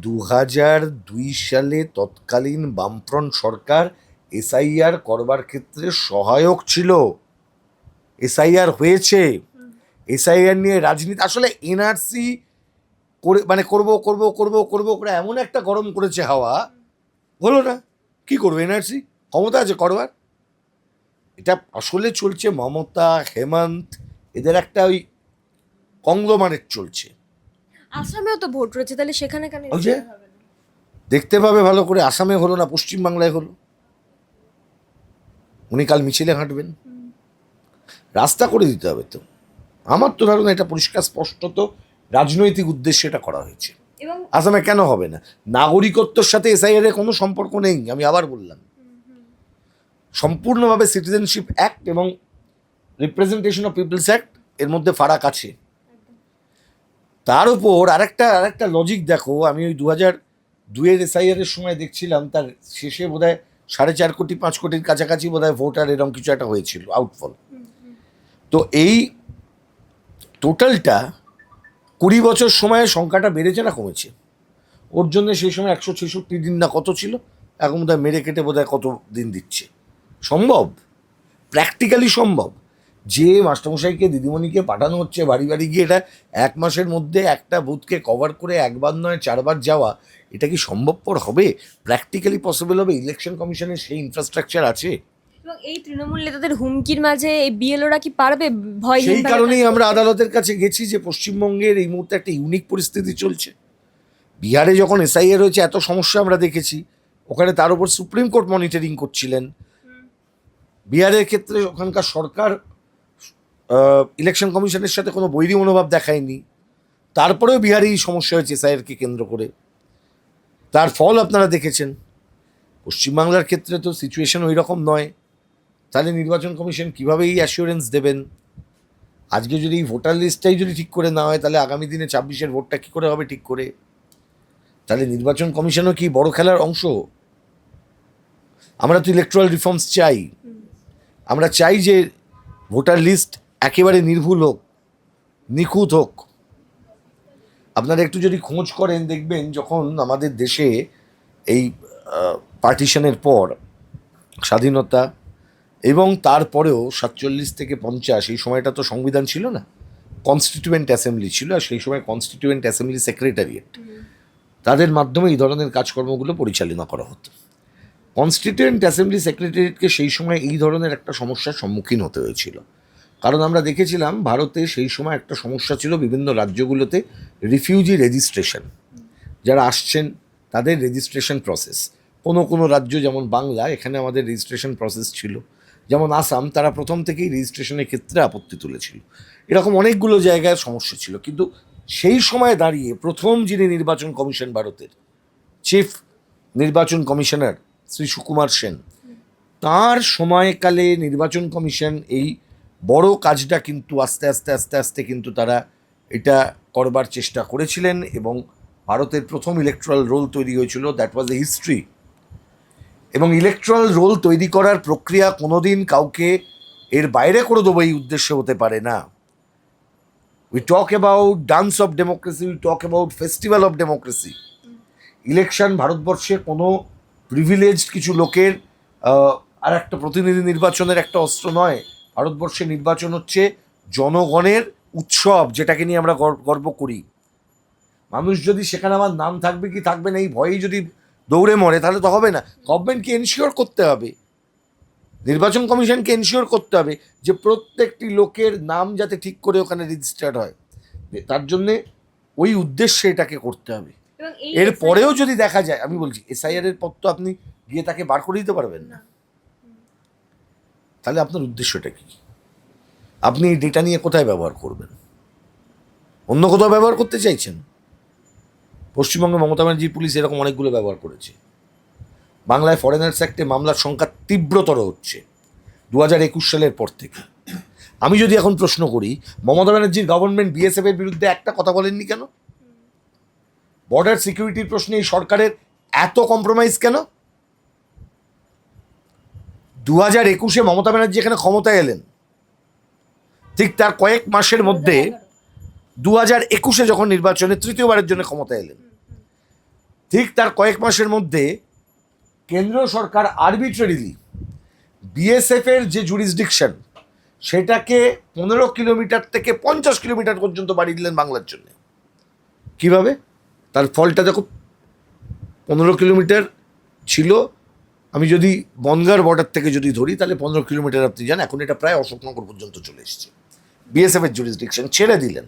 দু হাজার দুই সালে তৎকালীন বামফ্রন্ট সরকার এসআইআর করবার ক্ষেত্রে সহায়ক ছিল। এসআইআর হয়েছে। এসআইআর নিয়ে রাজনীতি আসলে এনআরসি করে মানে করব করব করব করব করে এমন একটা গরম করেছে হাওয়া। হলো না? কি করবে এনআরসি? ক্ষমতা আছে করবার? এটা আসলে চলছে মমতা, হেমন্ত, এদের একটা ওই কংগ্লোমারেট চলছে। আসামেও তো ভোট রয়েছে তাহলে সেখানে কেন ওই যে দেখতে পাবে ভালো করে আসামে হলো না পশ্চিমবাংলায় হলো। উনি কাল মিছিলে হাঁটবেন। রাস্তা করে দিতে হবে তো। আমার তো ধারণা এটা পরিষ্কার স্পষ্টত রাজনৈতিক উদ্দেশ্যে এটা করা হয়েছে। আসামে কেন হবে না? নাগরিকত্বর সাথে এসআইআর এর কোনো সম্পর্ক নেই আমি আবার বললাম। সম্পূর্ণভাবে সিটিজেনশিপ অ্যাক্ট এবং রিপ্রেজেন্টেশন অফ পিপলস অ্যাক্ট এর মধ্যে ফারাক আছে। তার উপর আরেকটা আরেকটা লজিক দেখো, আমি ওই দু হাজার দুয়ের এসআইআর এর সময় দেখছিলাম, তার শেষে বোধহয় সাড়ে চার কোটি, পাঁচ কোটির কাছাকাছি বোধহয় ভোটার এরকম কিছু একটা হয়েছিল আউটফল তো এই টোটালটা কুড়ি বছর সময়ে সংখ্যাটা বেড়েছে না কমেছে? ওর জন্য সেই সময় একশো ছেষট্টি দিন না কত ছিল? এখন বোধহয় মেরে কেটে বোধহয় কত দিন দিচ্ছে? সম্ভব? প্র্যাকটিক্যালি সম্ভব? যে মাস্টারমশাইকে দিদিমণিকে পাঠানো হচ্ছে বাড়ি বাড়ি গিয়ে এটা এক মাসের মধ্যে একটা বুথকে কভার করে একবার নয় চারবার যাওয়া এটা কি সম্ভবপর হবে? প্র্যাকটিক্যালি পসিবল হবে? ইলেকশন কমিশনের সেই ইনফ্রাস্ট্রাকচার আছে? এবং এই তৃণমূল নেতাদের হুমকির মাঝে এই বিএলওরা কি পারবে? ভয় সেই কারণেই আমরা আদালতের কাছে গেছি যে পশ্চিমবঙ্গের এই মুহূর্তে একটা ইউনিক পরিস্থিতি চলছে। বিহারে যখন এসআইআর হয়েছে এত সমস্যা আমরা দেখেছি। ওখানে তার উপর সুপ্রিম কোর্ট মনিটরিং করছিলেন। বিহারের ক্ষেত্রে ওখানকার সরকার ইলেকশন কমিশনের সাথে কোনো বৈরী মনোভাব দেখায়নি। তারপরেও বিহারে এই সমস্যা হয়েছে এসআইআরকে কেন্দ্র করে। তার ফল আপনারা দেখেছেন। পশ্চিমবাংলার ক্ষেত্রে তো সিচুয়েশন ওই রকম নয়। তাহলে নির্বাচন কমিশন কীভাবে এই অ্যাসিওরেন্স দেবেন? আজকে যদি এই ভোটার লিস্টটাই যদি ঠিক করে না হয়, তাহলে আগামী দিনে ছাব্বিশের ভোটটা কী করে হবে ঠিক করে? তাহলে নির্বাচন কমিশনও কি বড় খেলার অংশ? আমরা তো ইলেকট্রাল রিফর্মস চাই। আমরা চাই যে ভোটার লিস্ট একেবারে নির্ভুল হোক নিখুঁত হোক। আপনারা একটু যদি খোঁজ করেন দেখবেন যখন আমাদের দেশে এই পার্টিশনের পর স্বাধীনতা এবং তারপরেও সাতচল্লিশ থেকে পঞ্চাশ এই সময়টা তো সংবিধান ছিল না কনস্টিটিউয়েন্ট অ্যাসেম্বলি ছিল আর সেই সময় কনস্টিটিউয়েন্ট অ্যাসেম্বলি সেক্রেটারিয়েট তাদের মাধ্যমে এই ধরনের কাজকর্মগুলো পরিচালনা করা হতো। কনস্টিটিউয়েন্ট অ্যাসেম্বলি সেক্রেটারিয়েটকে সেই সময় এই ধরনের একটা সমস্যার সম্মুখীন হতে হয়েছিল। কারণ আমরা দেখেছিলাম ভারতে সেই সময় একটা সমস্যা ছিল বিভিন্ন রাজ্যগুলোতে রিফিউজি রেজিস্ট্রেশন যারা আসছেন, তাদের রেজিস্ট্রেশন প্রসেস কোনো কোনো রাজ্য, যেমন বাংলা, এখানে আমাদের রেজিস্ট্রেশন প্রসেস ছিল। যেমন আসাম, তারা প্রথম থেকেই রেজিস্ট্রেশনের ক্ষেত্রে আপত্তি তুলেছিল। এরকম অনেকগুলো জায়গায় সমস্যা ছিল। কিন্তু সেই সময় দাঁড়িয়ে প্রথম যিনি নির্বাচন কমিশন ভারতের চিফ নির্বাচন কমিশনার শ্রী সুকুমার সেন, তার সময়কালে নির্বাচন কমিশন এই বড় কাজটা কিন্তু আস্তে আস্তে আস্তে আস্তে কিন্তু তারা এটা করবার চেষ্টা করেছিলেন এবং ভারতের প্রথম ইলেকট্রাল রোল তৈরি হয়েছিল দ্যাট ওয়াজ এ হিস্ট্রি এবং ইলেকট্রাল রোল তৈরি করার প্রক্রিয়া কোনোদিন কাউকে এর বাইরে করে দেবো এই উদ্দেশ্য হতে পারে না। We talk about dance of democracy we talk about festival of democracy election ভারতবর্ষে কোনো প্রিভিলেজড কিছু লোকের আর একটা প্রতিনিধি নির্বাচনের একটা অস্ত্র নয়। ভারতবর্ষে নির্বাচন হচ্ছে জনগণের উৎসব যেটাকে নিয়ে আমরা গর- গর্ব করি। মানুষ যদি সেখানে আমার নাম থাকবে কি থাকবে না এই ভয়েই যদি দৌড়ে মরে তাহলে তো হবে না। গভর্নমেন্টকে এনশিওর করতে হবে। নির্বাচন কমিশনকে এনশিওর করতে হবে যে প্রত্যেকটি লোকের নাম যাতে ঠিক করে ওখানে রেজিস্টার্ড হয়। তার জন্যে ওই উদ্দেশ্যে এটাকে করতে হবে। এর পরেও যদি দেখা যায় আমি বলছি এসআইআর এর পর তো আপনি গিয়ে তাকে বার করে দিতে পারবেন না। তাহলে আপনার উদ্দেশ্যটা কি? আপনি এই ডেটা নিয়ে কোথায় ব্যবহার করবেন? অন্য কোথাও ব্যবহার করতে চাইছেন? পশ্চিমবঙ্গে মমতা ব্যানার্জির পুলিশ এরকম অনেকগুলো ব্যবহার করেছে। বাংলায় ফরেনার্স অ্যাক্টে মামলার সংখ্যা তীব্রতর হচ্ছে দু হাজার একুশ সালের পর থেকে। আমি যদি এখন প্রশ্ন করি, মমতা ব্যানার্জির গভর্নমেন্ট বিএসএফ এর বিরুদ্ধে একটা কথা বলেননি কেন? বর্ডার সিকিউরিটির প্রশ্নে এই সরকারের এত কম্প্রোমাইজ কেন? দু হাজার একুশে মমতা ব্যানার্জি এখানে ক্ষমতায় এলেন। ঠিক তার কয়েক মাসের মধ্যে দু হাজার একুশে যখন নির্বাচনে তৃতীয়বারের জন্য ক্ষমতায় এলেন। ঠিক তার কয়েক মাসের মধ্যে কেন্দ্র সরকার আরবিট্রারিলি বিএসএফ এর যে জুরিসডিকশন সেটাকে পনেরো কিলোমিটার থেকে পঞ্চাশ কিলোমিটার পর্যন্ত বাড়িয়ে দিলেন বাংলার জন্য। কীভাবে? তার ফলটা দেখো, পনেরো কিলোমিটার ছিল আমি যদি বনগার বর্ডার থেকে যদি ধরি, তাহলে পনেরো কিলোমিটার আপনি যান এখন এটা প্রায় অশোকনগর পর্যন্ত চলে এসেছে। বিএসএফ এর জুরিসডিকশন ছেড়ে দিলেন।